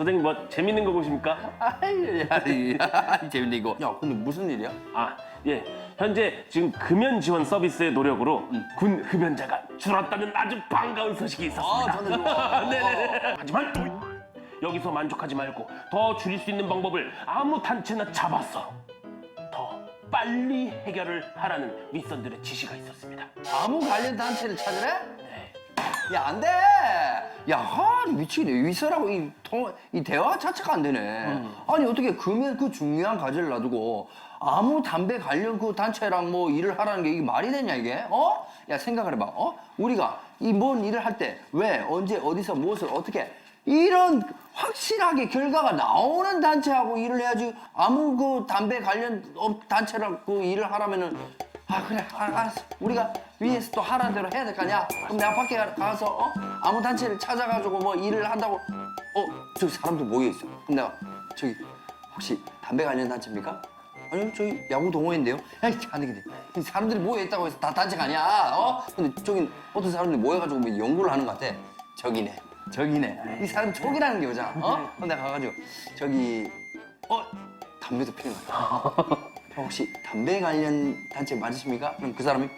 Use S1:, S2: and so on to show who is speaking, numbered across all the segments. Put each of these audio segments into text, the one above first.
S1: 아, 선생님 뭐 재밌는 거 보십니까?
S2: 아이, 야, 이, 야, 재밌네 이거. 야, 근데 무슨 일이야?
S1: 아, 예. 현재 지금 금연 지원 서비스의 노력으로 군 흡연자가 줄었다는 아주 반가운 소식이 있었습니다.
S2: 아, 저는 좋아.
S1: 네네네. 하지만 여기서 만족하지 말고 더 줄일 수 있는 방법을 아무 단체나 잡았어. 더 빨리 해결을 하라는 윗선들의 지시가 있었습니다.
S2: 아무 관련 단체를 찾으래?
S1: 네.
S2: 야, 안 돼. 야, 하, 미치겠네. 위서라고 이, 통, 이 대화 자체가 안 되네. 아니, 어떻게 금연 그 중요한 과제를 놔두고 아무 담배 관련 그 단체랑 뭐 일을 하라는 게 이게 말이 되냐, 이게? 어? 야, 생각을 해봐. 어? 우리가 이 뭔 일을 할 때 왜, 언제, 어디서, 무엇을, 어떻게 이런 확실하게 결과가 나오는 단체하고 일을 해야지 아무 그 담배 관련 업 단체랑 그 일을 하라면은 아 그래. 아, 알았어. 우리가 위에서 또 하라는 대로 해야 될 거 아니야? 그럼 내가 밖에 가- 가서 어? 아무 단체를 찾아가지고 뭐 일을 한다고. 어? 저기 사람들 모여 있어. 그럼 내가 저기 혹시 담배 관련 단체입니까? 아니요 저희 야구 동호회인데요. 에이 안 되겠네 이 사람들이 모여 있다고 해서 다 단체가 아니야. 어? 근데 저기 어떤 사람들이 모여가지고 뭐 연구를 하는 것 같아. 저기네. 저기네. 이 사람 촉이라는 게 오잖아 어? 그럼 내가 가가지고 저기 어? 담배도 피는 거야 혹시 담배 관련 단체 맞으십니까? 그럼 그 사람이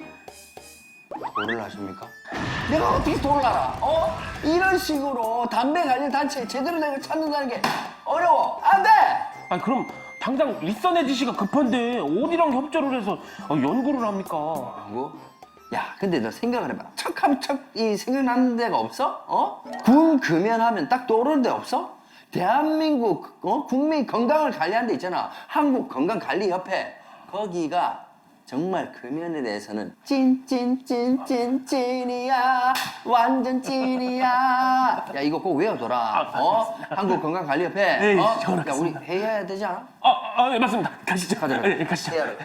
S2: 도를 하십니까? 내가 어떻게 도를 알아? 어? 이런 식으로 담배 관련 단체 제대로 된 걸 찾는다는 게 어려워. 안 돼!
S1: 아 그럼 당장 윗선의 지시가 급한데 어디랑 협조를 해서 어, 연구를 합니까?
S2: 뭐? 야, 근데 너 생각을 해봐. 척하면 척이 생각나는 데가 없어? 어? 군 금연하면 딱 떠오르는 데 없어? 대한민국 어? 국민 건강을 관리하는 데 있잖아. 한국 건강관리협회. 거기가 정말 금연에 대해서는 찐찐찐찐 찐이야 완전 찐이야 야 이거 꼭 외워둬라 어 한국 건강관리협회
S1: 네,
S2: 어? 야
S1: 적어놨습니다.
S2: 우리 회의해야 되지 않아?
S1: 아, 아, 네, 맞습니다. 가시죠.
S2: 가자, 가자.
S1: 네, 가시죠.
S2: 해야 돼.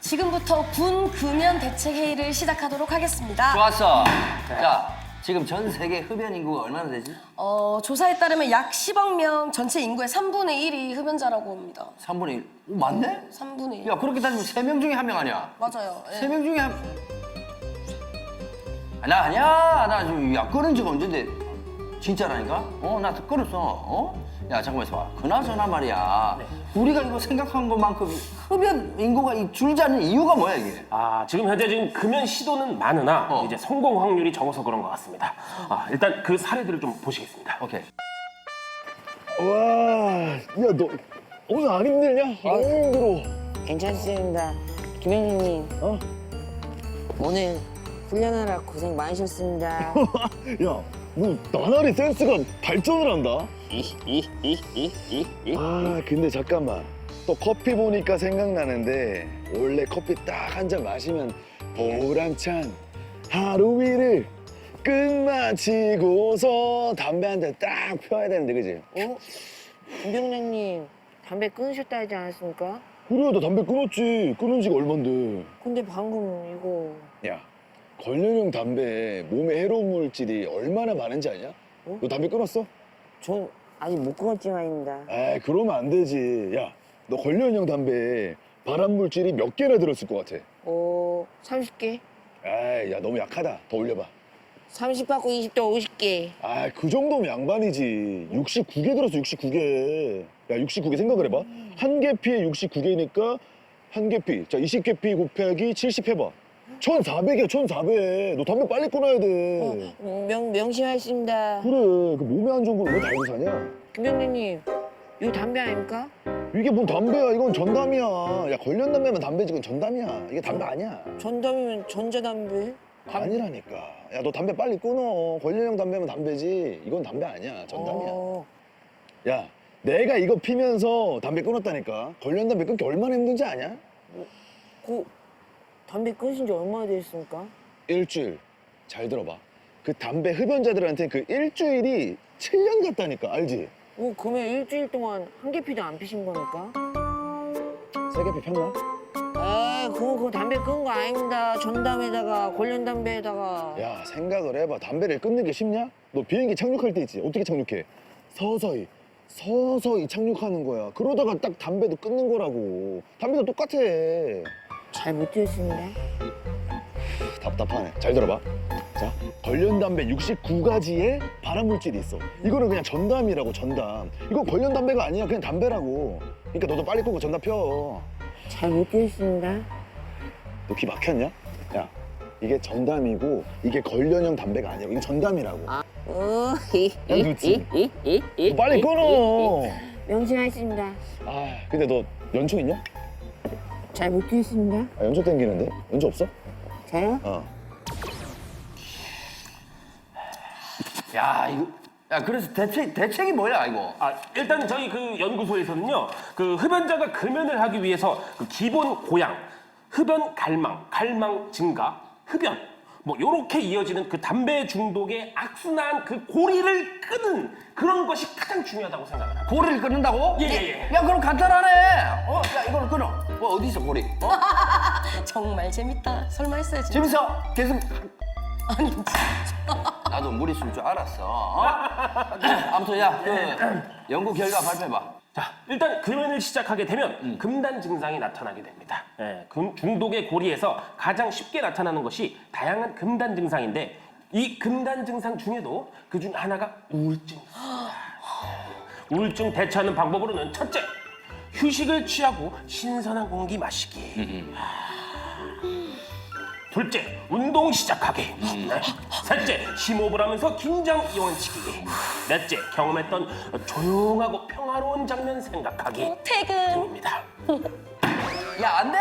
S3: 지금부터 군 금연 대책 회의를 시작하도록 하겠습니다.
S2: 좋았어 자 지금 전 세계 흡연 인구가 얼마나 되지?
S3: 어, 조사에 따르면 약 10억 명 전체 인구의 3분의 1이 흡연자라고 합니다.
S2: 3분의 1. 오, 맞네?
S3: 3분의 1.
S2: 야, 그렇게 따지면 3명 중에 한 명 아니야?
S3: 맞아요. 예.
S2: 3명 중에 한 아, 나 아니야. 나 지금 야, 끊은 지가 언젠데. 진짜라니까? 어, 나 끊었어. 어? 야, 잠깐만 있어봐. 그나저나 말이야. 우리가 이거 생각한 것만큼 흡연 인구가 이 줄지 않는 이유가 뭐야, 이게?
S1: 아, 지금 현재 지금 금연 시도는 많으나
S2: 어.
S1: 이제 성공 확률이 적어서 그런 것 같습니다. 아, 일단 그 사례들을 좀 보시겠습니다.
S2: 오케이.
S4: 와, 야, 너 오늘 안 힘들냐? 안 힘들어.
S5: 괜찮습니다. 김현희님.
S4: 어?
S5: 오늘 훈련하라 고생 많으셨습니다.
S4: 야, 너 나날이 센스가 발전을 한다. 아, 근데 잠깐만. 또 커피 보니까 생각나는데 원래 커피 딱 한 잔 마시면 보람찬 하루 일을 끝마치고서 담배 한 잔 딱 펴야 되는데, 그지?
S5: 어? 김병장님 담배 끊으셨다 하지 않았습니까?
S4: 그래, 나 담배 끊었지. 끊은 지가 얼만데.
S5: 근데 방금 이거
S4: 야, 걸레용 담배에 몸에 해로운 물질이 얼마나 많은지 아냐?
S5: 어?
S4: 너 담배 끊었어?
S5: 전 아직 못 끊었지만입니다.
S4: 에이, 그러면 안 되지. 야, 너 걸레용 담배에 발암 물질이 몇 개나 들었을 것 같아?
S5: 어, 30개?
S4: 에이, 야, 너무 약하다. 더 올려봐.
S5: 30 받고 20 더 50개.
S4: 아, 그 정도면 양반이지. 69개 들었어, 69개. 야, 69개 생각을 해봐. 한 개 피에 69개니까 한 개 피. 자, 20개 피 곱하기 70 해봐. 1,400이야, 1,400. 너 담배 빨리 끊어야 돼.
S5: 어, 명, 명심하겠습니다.
S4: 그래, 그 몸에 안 좋은 걸왜 달고 사냐?
S5: 김병장님, 이거 담배 아닙니까?
S4: 이게 뭔 담배야? 이건 전담이야. 야, 관련 담배면 담배지, 이건 전담이야. 이게 담배 아니야.
S5: 전담이면 전자담배?
S4: 아니라니까. 야, 너 담배 빨리 끊어. 관련형 담배면 담배지. 이건 담배 아니야. 전담이야.
S5: 어,
S4: 야, 내가 이거 피면서 담배 끊었다니까. 관련 담배 끊기 얼마나 힘든지 아냐?
S5: 그 담배 끊으신 지 얼마나 됐습니까?
S4: 일주일. 잘 들어봐. 그 담배 흡연자들한테 그 일주일이 7년 같다니까. 알지?
S5: 어, 그러면 일주일 동안 한 개 피도 안 피신 겁니까?
S4: 세게 피 폈나?
S5: 아, 그거 그 담배 끊은 거 아닙니다. 전담에다가 관련 담배에다가.
S4: 야, 생각을 해봐. 담배를 끊는 게 쉽냐? 너 비행기 착륙할 때 있지? 어떻게 착륙해? 서서히. 서서히 착륙하는 거야. 그러다가 딱 담배도 끊는 거라고. 담배도 똑같아.
S5: 잘 못 들었습니다.
S4: 답답하네. 잘 들어봐. 자, 관련 담배 69가지의 발암 물질이 있어. 이거는 그냥 전담이라고 전담. 이거 관련 담배가 아니야. 그냥 담배라고. 그러니까 너도 빨리 끄고 전담 펴.
S5: 잘못 듣겠습니다.
S4: 너귀 막혔냐? 야, 이게 전담이고 이게 관련형 담배가 아니야. 이거 전담이라고.
S5: 어,
S4: 야, 그렇지. 너 빨리 끊어.
S5: 명심하겠습니다.
S4: 아, 근데 너 연초 있냐?
S5: 잘못 듣겠습니다.
S4: 아, 연초 땡기는데? 연초 없어?
S5: 저요?
S4: 어.
S2: 야 이거 야 그래서 대책 대책이 뭐야 이거?
S1: 아, 일단 저희 그 연구소에서는요, 그 흡연자가 금연을 하기 위해서 그 기본 고양, 흡연 갈망, 갈망 증가, 흡연, 뭐 요렇게 이어지는 그 담배 중독의 악순환 그 고리를 끄는 그런 것이 가장 중요하다고 생각을 합니다.
S2: 고리를 끊는다고?
S1: 예, 예, 예.
S2: 야 그럼 간단하네. 어, 야 이거는 끊어. 어 어디 있어 고리? 어?
S3: 정말 재밌다. 설마 했어요, 진짜.
S2: 재밌어. 계속.
S3: 아니, 진짜.
S2: 나도 무리 쓸줄 알았어. 어? 아무튼 야, 그 연구 결과 발표해봐.
S1: 자, 일단 금연을 시작하게 되면 금단 증상이 나타나게 됩니다. 예, 금- 중독의 고리에서 가장 쉽게 나타나는 것이 다양한 금단 증상인데 이 금단 증상 중에도 그 중 하나가 우울증입니다. 우울증 대처하는 방법으로는 첫째, 휴식을 취하고 신선한 공기 마시기. 둘째, 운동 시작하기. 네. 셋째, 심호흡을 하면서 긴장 이완시키기. 넷째, 경험했던 조용하고 평화로운 장면 생각하기.
S3: 퇴근.
S1: 입니다.
S2: 야, 안 돼!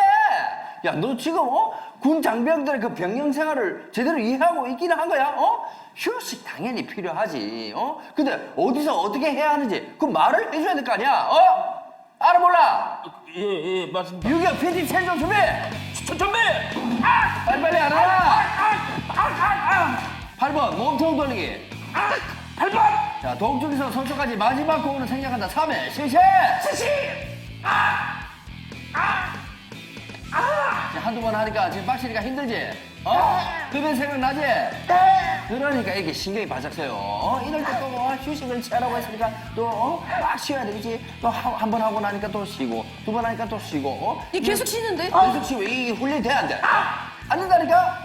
S2: 야, 너 지금, 어? 군 장병들의 그 병영 생활을 제대로 이해하고 있기는 한 거야, 어? 휴식 당연히 필요하지, 어? 근데 어디서 어떻게 해야 하는지 그 말을 해줘야 될 거 아니야, 어? 알아 몰라?
S1: 예, 예, 맞습니다.
S2: 유격 편집 체조 준비!
S1: 저, 준비!
S2: 빨리빨리 알아! 8번, 몸통 돌리기.
S1: 8번!
S2: 자, 동쪽에서 서쪽까지 마지막 공으로 생략한다. 3회, 실시!
S1: 스시!
S2: 자, 한두 번 하니까 지금 빡시니까 힘들지? 어? 흡연 생각나지? 그러니까 이게 신경이 바짝 써요. 어? 이럴 때또 어, 휴식을 취하라고 했으니까 또, 어? 막 쉬어야 되겠지? 또 한 번 하고 나니까 또 쉬고, 두 번 하니까 또 쉬고, 어?
S3: 얘 계속 쉬는데?
S2: 계속 쉬고, 이게 훈련이 돼, 안 돼? 안 된다니까?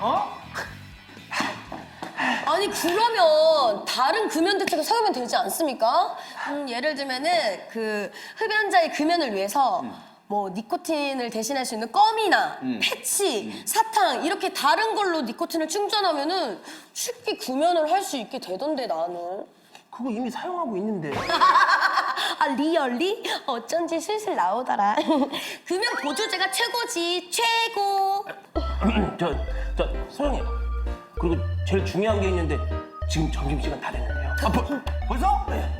S2: 어?
S3: 아니 그러면 다른 금연 대책을 사용하면 되지 않습니까? 음, 예를 들면은 그 흡연자의 금연을 위해서 뭐 니코틴을 대신할 수 있는 껌이나 패치, 사탕 이렇게 다른 걸로 니코틴을 충전하면은 쉽게 금연을 할 수 있게 되던데 나는.
S1: 그거 이미 사용하고 있는데.
S3: 아 리얼리? 어쩐지 슬슬 나오더라. 금연 보조제가 최고지 최고.
S1: 저, 저, 소영이. 그리고 제일 중요한 게 있는데 지금 점심시간 다 됐는데요.
S2: 아, 벌, 벌써?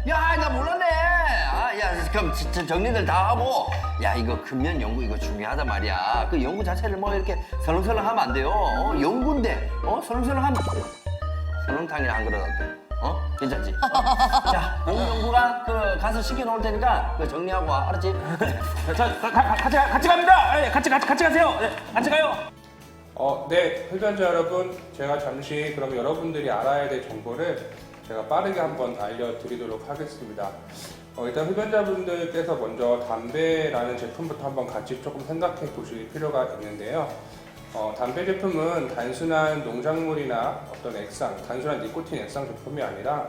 S2: 야, 나 몰랐네. 아, 야, 그럼 진짜 정리들 다 하고. 야, 이거 금연 연구 이거 중요하단 말이야. 그 연구 자체를 뭐 이렇게 설렁설렁 하면 안 돼요. 어, 연구인데, 어, 설렁설렁 하면. 설렁탕이나 한 그릇 어때? 어? 괜찮지? 어? 자, 공연구가 그 가서 시켜놓을 테니까 그 정리하고 와. 알았지?
S1: 가, 가, 같이, 가- 같이 갑니다. 예, 같이, 같이, 같이 가세요. 예, 같이 가요.
S6: 어, 네, 흡연자 여러분, 제가 잠시 그럼 여러분들이 알아야 될 정보를 제가 빠르게 한번 알려드리도록 하겠습니다. 어, 일단 흡연자분들께서 먼저 담배라는 제품부터 한번 같이 조금 생각해 보실 필요가 있는데요. 어, 담배 제품은 단순한 농작물이나 어떤 액상, 단순한 니코틴 액상 제품이 아니라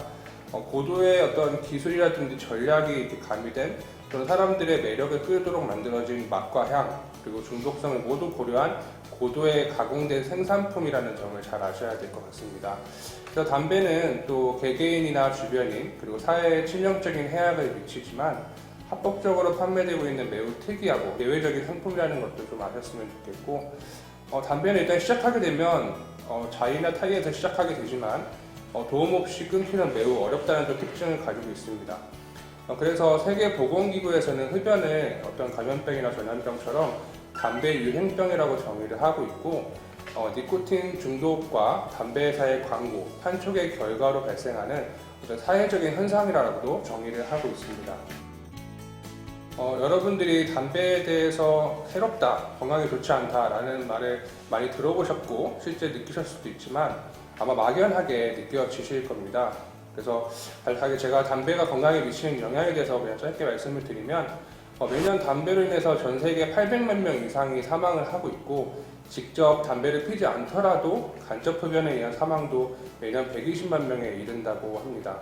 S6: 어, 고도의 어떤 기술이라든지 전략이 가미된 그런 사람들의 매력을 끌도록 만들어진 맛과 향 그리고 중독성을 모두 고려한 고도의 가공된 생산품이라는 점을 잘 아셔야 될 것 같습니다. 그래서 담배는 또 개개인이나 주변인 그리고 사회에 치명적인 해악을 미치지만 합법적으로 판매되고 있는 매우 특이하고 예외적인 상품이라는 것도 좀 아셨으면 좋겠고 어, 담배는 일단 시작하게 되면 어, 자의나 타의에서 시작하게 되지만 어, 도움 없이 끊기는 매우 어렵다는 또 특징을 가지고 있습니다. 어, 그래서 세계보건기구에서는 흡연을 어떤 감염병이나 전염병처럼 담배 유행병이라고 정의를 하고 있고 어, 니코틴 중독과 담배 회사의 광고, 판촉의 결과로 발생하는 어떤 사회적인 현상이라고도 정의를 하고 있습니다. 어, 여러분들이 담배에 대해서 해롭다, 건강에 좋지 않다라는 말을 많이 들어보셨고 실제 느끼셨을 수도 있지만 아마 막연하게 느껴지실 겁니다. 그래서 간략하게 제가 담배가 건강에 미치는 영향에 대해서 그냥 짧게 말씀을 드리면 어, 매년 담배로 인해서 전 세계 800만 명 이상이 사망을 하고 있고 직접 담배를 피지 않더라도 간접 흡연에 의한 사망도 매년 120만 명에 이른다고 합니다.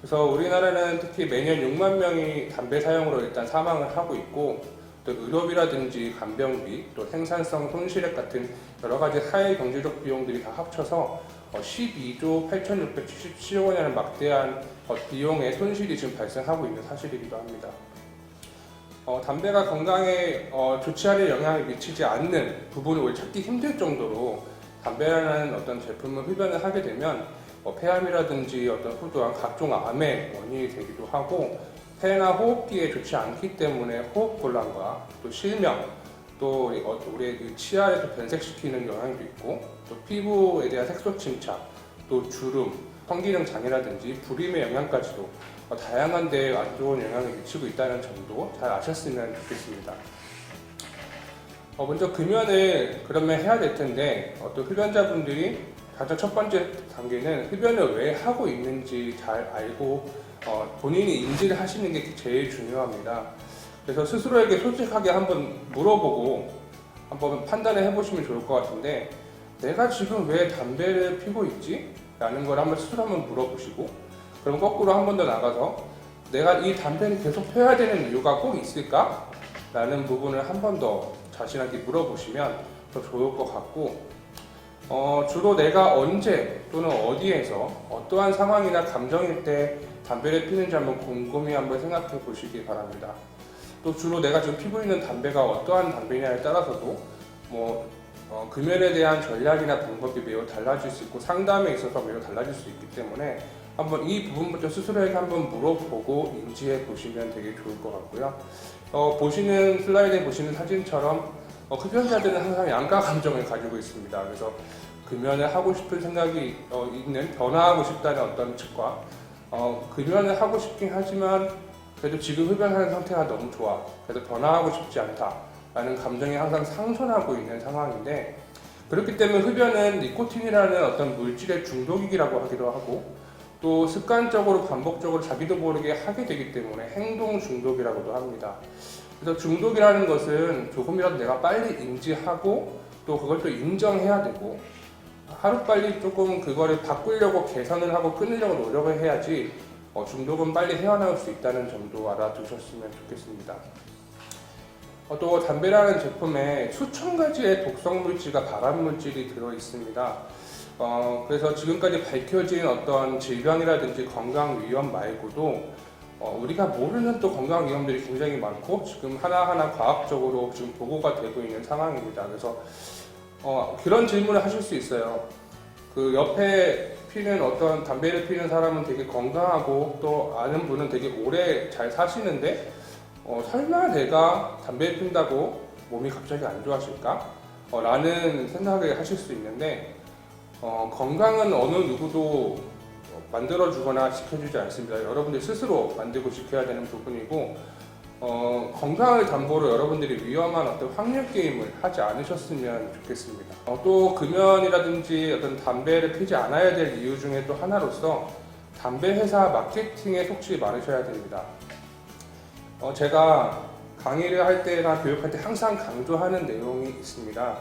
S6: 그래서 우리나라는 특히 매년 6만 명이 담배 사용으로 일단 사망을 하고 있고 또 의료비라든지 간병비, 또 생산성 손실액 같은 여러 가지 사회 경제적 비용들이 다 합쳐서 어, 12조 8,677억 원이라는 막대한 어, 비용의 손실이 지금 발생하고 있는 사실이기도 합니다. 어, 담배가 건강에 어, 좋지 않은 영향을 미치지 않는 부분을 찾기 힘들 정도로 담배라는 어떤 제품을 흡연을 하게 되면 어, 폐암이라든지 어떤 후두한 각종 암의 원인이 되기도 하고 폐나 호흡기에 좋지 않기 때문에 호흡 곤란과 또 실명 또 우리 어, 우리의 그 치아를 또 변색시키는 영향도 있고 또 피부에 대한 색소 침착 또 주름 성기능 장애라든지 불임의 영향까지도 어, 다양한 데에 안 좋은 영향을 미치고 있다는 점도 잘 아셨으면 좋겠습니다. 어, 먼저 금연을 그러면 해야 될 텐데 어, 또 흡연자분들이 가장 첫 번째 단계는 흡연을 왜 하고 있는지 잘 알고 어, 본인이 인지를 하시는 게 제일 중요합니다. 그래서 스스로에게 솔직하게 한번 물어보고 한번 판단을 해보시면 좋을 것 같은데 내가 지금 왜 담배를 피고 있지? 라는 걸 한번 스스로 한번 물어보시고 그럼 거꾸로 한 번 더 나가서 내가 이 담배를 계속 펴야 되는 이유가 꼭 있을까? 라는 부분을 한 번 더 자신에게 물어보시면 더 좋을 것 같고 어, 주로 내가 언제 또는 어디에서 어떠한 상황이나 감정일 때 담배를 피는지 한번 곰곰이 한번 생각해 보시기 바랍니다. 또 주로 내가 지금 피고 있는 담배가 어떠한 담배냐에 따라서도 뭐 어, 금연에 대한 전략이나 방법이 매우 달라질 수 있고 상담에 있어서 매우 달라질 수 있기 때문에 한번 이 부분부터 스스로에게 한번 물어보고 인지해 보시면 되게 좋을 것 같고요. 어, 보시는 슬라이드에 보시는 사진처럼 어, 흡연자들은 항상 양가 감정을 가지고 있습니다. 그래서 금연을 하고 싶은 생각이 어, 있는 변화하고 싶다는 어떤 측과 어, 금연을 하고 싶긴 하지만 그래도 지금 흡연하는 상태가 너무 좋아. 그래서 변화하고 싶지 않다라는 감정이 항상 상존하고 있는 상황인데 그렇기 때문에 흡연은 니코틴이라는 어떤 물질의 중독이라고 하기도 하고 또 습관적으로 반복적으로 자기도 모르게 하게 되기 때문에 행동 중독이라고도 합니다. 그래서 중독이라는 것은 조금이라도 내가 빨리 인지하고 또 그걸 또 인정해야 되고 하루빨리 조금 그거를 바꾸려고 개선을 하고 끊으려고 노력을 해야지 어, 중독은 빨리 헤어나올 수 있다는 점도 알아두셨으면 좋겠습니다. 어, 또 담배라는 제품에 수천 가지의 독성 물질과 발암 물질이 들어 있습니다. 어, 그래서 지금까지 밝혀진 어떤 질병이라든지 건강 위험 말고도 어, 우리가 모르는 또 건강 위험들이 굉장히 많고 지금 하나하나 과학적으로 지금 보고가 되고 있는 상황입니다. 그래서 어, 그런 질문을 하실 수 있어요. 그 옆에 피는 어떤 담배를 피는 사람은 되게 건강하고 또 아는 분은 되게 오래 잘 사시는데 어, 설마 내가 담배를 핀다고 몸이 갑자기 안 좋아질까? 어, 라는 생각을 하실 수 있는데 어, 건강은 어느 누구도 만들어주거나 지켜주지 않습니다. 여러분들 스스로 만들고 지켜야 되는 부분이고 어, 건강을 담보로 여러분들이 위험한 어떤 확률 게임을 하지 않으셨으면 좋겠습니다. 어, 또 금연이라든지 어떤 담배를 피지 않아야 될 이유 중에 또 하나로서 담배 회사 마케팅에 속지 말으셔야 됩니다. 어, 제가 강의를 할 때나 교육할 때 항상 강조하는 내용이 있습니다.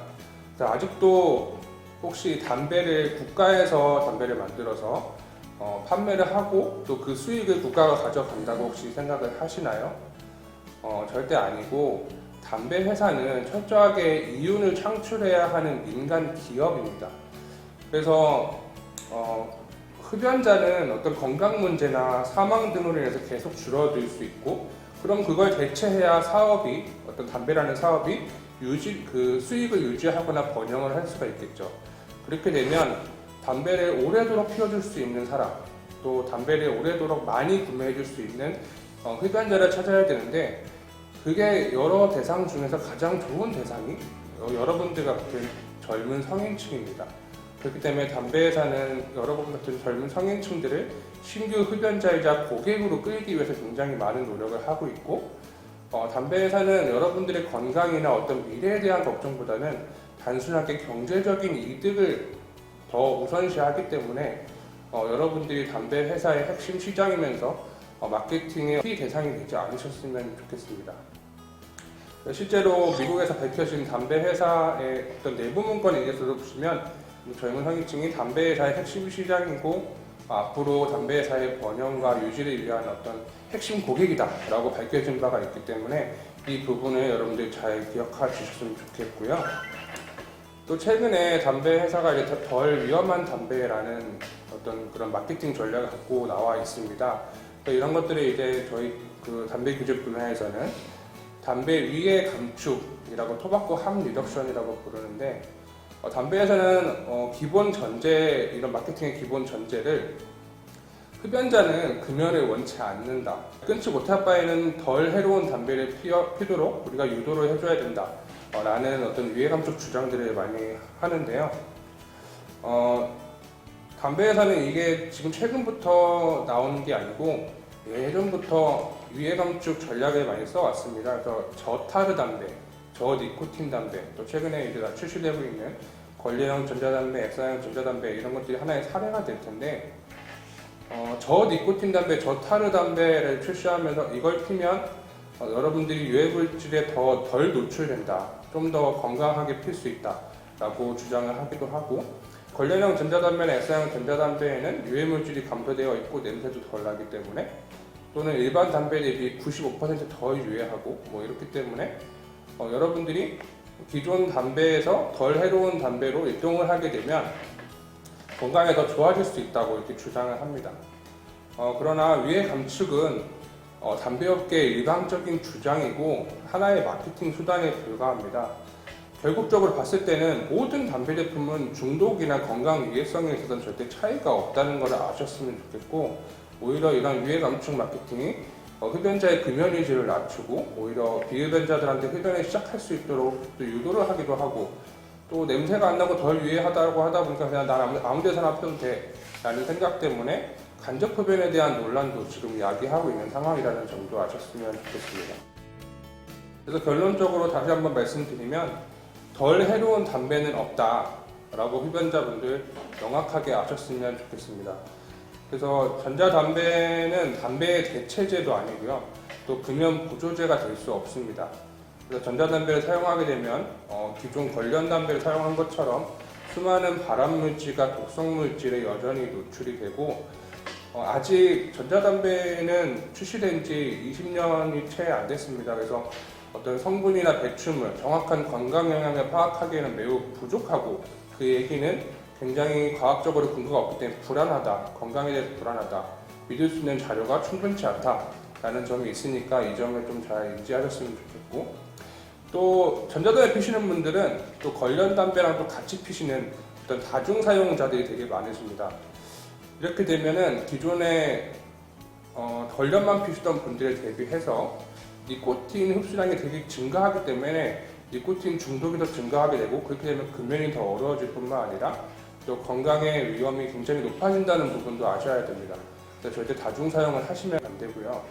S6: 아직도 혹시 담배를 국가에서 담배를 만들어서 어, 판매를 하고 또 그 수익을 국가가 가져간다고 혹시 생각을 하시나요? 어, 절대 아니고 담배 회사는 철저하게 이윤을 창출해야 하는 민간 기업입니다. 그래서 어, 흡연자는 어떤 건강 문제나 사망 등으로 인해서 계속 줄어들 수 있고 그럼 그걸 대체해야 사업이 어떤 담배라는 사업이 유지 그 수익을 유지하거나 번영을 할 수가 있겠죠. 그렇게 되면 담배를 오래도록 피워줄 수 있는 사람, 또 담배를 오래도록 많이 구매해줄 수 있는 어, 흡연자를 찾아야 되는데 그게 여러 대상 중에서 가장 좋은 대상이 어, 여러분들 같은 젊은 성인층입니다. 그렇기 때문에 담배 회사는 여러분 같은 젊은 성인층들을 신규 흡연자이자 고객으로 끌기 위해서 굉장히 많은 노력을 하고 있고 어, 담배 회사는 여러분들의 건강이나 어떤 미래에 대한 걱정보다는 단순하게 경제적인 이득을 더 우선시하기 때문에 어, 여러분들이 담배 회사의 핵심 시장이면서 어, 마케팅의 피 대상이 되지 않으셨으면 좋겠습니다. 실제로 미국에서 밝혀진 담배 회사의 어떤 내부 문건에서도 보시면 젊은 성인층이 담배 회사의 핵심 시장이고 앞으로 담배 회사의 번영과 유지를 위한 어떤 핵심 고객이다라고 밝혀진 바가 있기 때문에 이 부분을 여러분들이 잘 기억해 주셨으면 좋겠고요. 또 최근에 담배 회사가 이제 더- 덜 위험한 담배라는 어떤 그런 마케팅 전략을 갖고 나와 있습니다. 이런 것들이 이제 저희 그 담배 규제 분야에서는 담배 위의 감축이라고 토바코 함 리덕션이라고 부르는데 어, 담배에서는 어, 기본 전제 이런 마케팅의 기본 전제를 흡연자는 금연을 원치 않는다. 끊지 못할 바에는 덜 해로운 담배를 피어, 피도록 우리가 유도를 해줘야 된다. 어, 라는 어떤 위해 감축 주장들을 많이 하는데요. 어, 담배에서는 이게 지금 최근부터 나오는 게 아니고 예전부터 위해 감축 전략을 많이 써왔습니다. 그래서 저타르 담배, 저니코틴 담배, 또 최근에 이제 출시되고 있는 권리형 전자담배, 엑사형 전자담배 이런 것들이 하나의 사례가 될 텐데 어, 저니코틴 담배, 저타르 담배를 출시하면서 이걸 피면 어, 여러분들이 유해 물질에 더 덜 노출된다, 좀 더 건강하게 필 수 있다라고 주장을 하기도 하고 관련형 전자담배나 S형 전자담배에는 유해 물질이 감소되어 있고 냄새도 덜 나기 때문에 또는 일반 담배 대비 95%더 유해하고 뭐 이렇기 때문에 어, 여러분들이 기존 담배에서 덜 해로운 담배로 이동을 하게 되면 건강에 더 좋아질 수 있다고 이렇게 주장을 합니다. 어, 그러나 위의 감축은 어, 담배업계의 일방적인 주장이고 하나의 마케팅 수단에 불과합니다. 결국적으로 봤을 때는 모든 담배 제품은 중독이나 건강 위해성에 있어서는 절대 차이가 없다는 것을 아셨으면 좋겠고 오히려 이런 위해 감축 마케팅이 어, 흡연자의 금연 의지를 낮추고 오히려 비흡연자들한테 흡연을 시작할 수 있도록 또 유도를 하기도 하고 또 냄새가 안 나고 덜 유해하다고 하다 보니까 그냥 난 아무, 아무 데서나 펴도 돼 라는 생각 때문에 간접 흡연에 대한 논란도 지금 야기하고 있는 상황이라는 점도 아셨으면 좋겠습니다. 그래서 결론적으로 다시 한번 말씀드리면 덜 해로운 담배는 없다라고 흡연자분들 명확하게 아셨으면 좋겠습니다. 그래서 전자담배는 담배의 대체제도 아니고요. 또 금연 보조제가 될 수 없습니다. 그래서 전자담배를 사용하게 되면 어, 기존 관련 담배를 사용한 것처럼 수많은 발암물질과 독성물질에 여전히 노출이 되고 어, 아직 전자담배는 출시된 지 20년이 채 안 됐습니다. 그래서 어떤 성분이나 배출물, 정확한 건강 영향을 파악하기에는 매우 부족하고 그 얘기는 굉장히 과학적으로 근거가 없기 때문에 불안하다, 건강에 대해서 불안하다, 믿을 수 있는 자료가 충분치 않다라는 점이 있으니까 이 점을 좀 잘 인지하셨으면 좋겠고 또 전자담배 피시는 분들은 또 관련 담배랑 또 같이 피시는 어떤 다중 사용자들이 되게 많으십니다. 이렇게 되면은 기존에 어, 관련만 피시던 분들에 대비해서 니코틴 흡수량이 되게 증가하기 때문에 니코틴 중독이 더 증가하게 되고 그렇게 되면 금연이 더 어려워질 뿐만 아니라 또 건강의 위험이 굉장히 높아진다는 부분도 아셔야 됩니다. 그래서 절대 다중 사용을 하시면 안 되고요.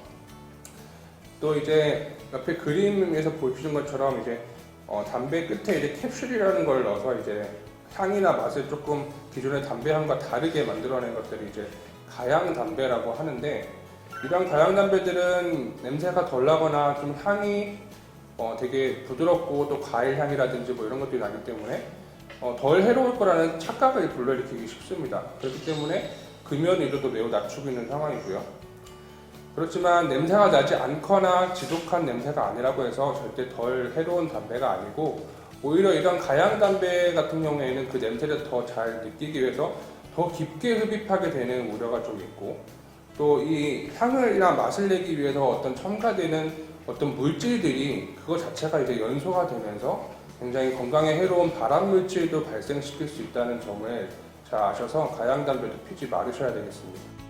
S6: 또 이제 옆에 그림에서 보시는 것처럼 이제 어, 담배 끝에 이제 캡슐이라는 걸 넣어서 이제 향이나 맛을 조금 기존의 담배 향과 다르게 만들어낸 것들이 이제 가양 담배라고 하는데 이런 가양 담배들은 냄새가 덜 나거나 좀 향이 어, 되게 부드럽고 또 과일 향이라든지 뭐 이런 것들이 나기 때문에 어, 덜 해로울 거라는 착각을 불러일으키기 쉽습니다. 그렇기 때문에 금연 위도도 매우 낮추고 있는 상황이고요. 그렇지만 냄새가 나지 않거나 지독한 냄새가 아니라고 해서 절대 덜 해로운 담배가 아니고 오히려 이런 가양 담배 같은 경우에는 그 냄새를 더 잘 느끼기 위해서 더 깊게 흡입하게 되는 우려가 좀 있고 또 이 향을이나 맛을 내기 위해서 어떤 첨가되는 어떤 물질들이 그거 자체가 이제 연소가 되면서 굉장히 건강에 해로운 발암 물질도 발생시킬 수 있다는 점을 잘 아셔서 가양 담배도 피지 말으셔야 되겠습니다.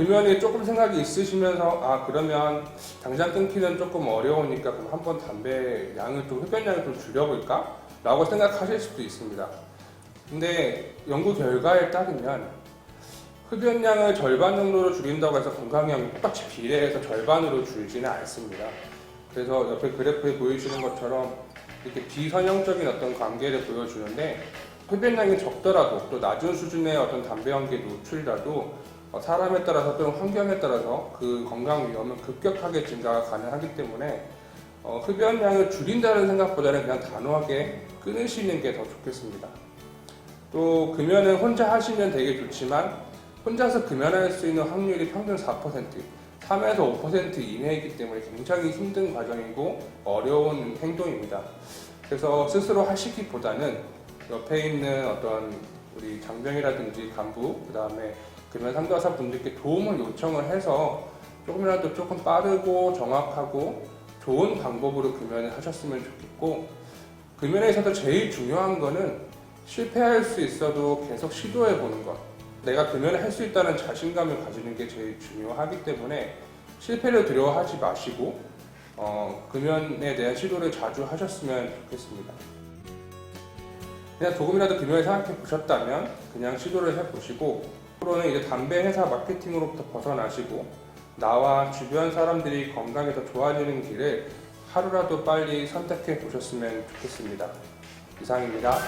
S6: 금연에 조금 생각이 있으시면서 아 그러면 당장 끊기는 조금 어려우니까 그럼 한번 담배 양을 좀 흡연량을 좀 줄여볼까? 라고 생각하실 수도 있습니다. 근데 연구 결과에 따르면 흡연량을 절반 정도로 줄인다고 해서 건강형이 똑같이 비례해서 절반으로 줄지는 않습니다. 그래서 옆에 그래프에 보여주는 것처럼 이렇게 비선형적인 어떤 관계를 보여주는데 흡연량이 적더라도 또 낮은 수준의 어떤 담배 연기 노출이라도 어, 사람에 따라서 또는 환경에 따라서 그 건강 위험은 급격하게 증가가 가능하기 때문에 어, 흡연량을 줄인다는 생각보다는 그냥 단호하게 끊으시는 게 더 좋겠습니다. 또 금연은 혼자 하시면 되게 좋지만 혼자서 금연할 수 있는 확률이 평균 4%, 3에서 5% 이내이기 때문에 굉장히 힘든 과정이고 어려운 행동입니다. 그래서 스스로 하시기보다는 옆에 있는 어떤 우리 장병이라든지 간부, 그 다음에 금연 상담사 분들께 도움을 요청을 해서 조금이라도 조금 빠르고 정확하고 좋은 방법으로 금연을 하셨으면 좋겠고 금연에서도 제일 중요한 거는 실패할 수 있어도 계속 시도해 보는 것. 내가 금연을 할 수 있다는 자신감을 가지는 게 제일 중요하기 때문에 실패를 두려워하지 마시고 어, 금연에 대한 시도를 자주 하셨으면 좋겠습니다. 그냥 조금이라도 금연을 생각해 보셨다면 그냥 시도를 해 보시고 앞으로는 이제 담배 회사 마케팅으로부터 벗어나시고 나와 주변 사람들이 건강이 더 좋아지는 길을 하루라도 빨리 선택해 보셨으면 좋겠습니다. 이상입니다.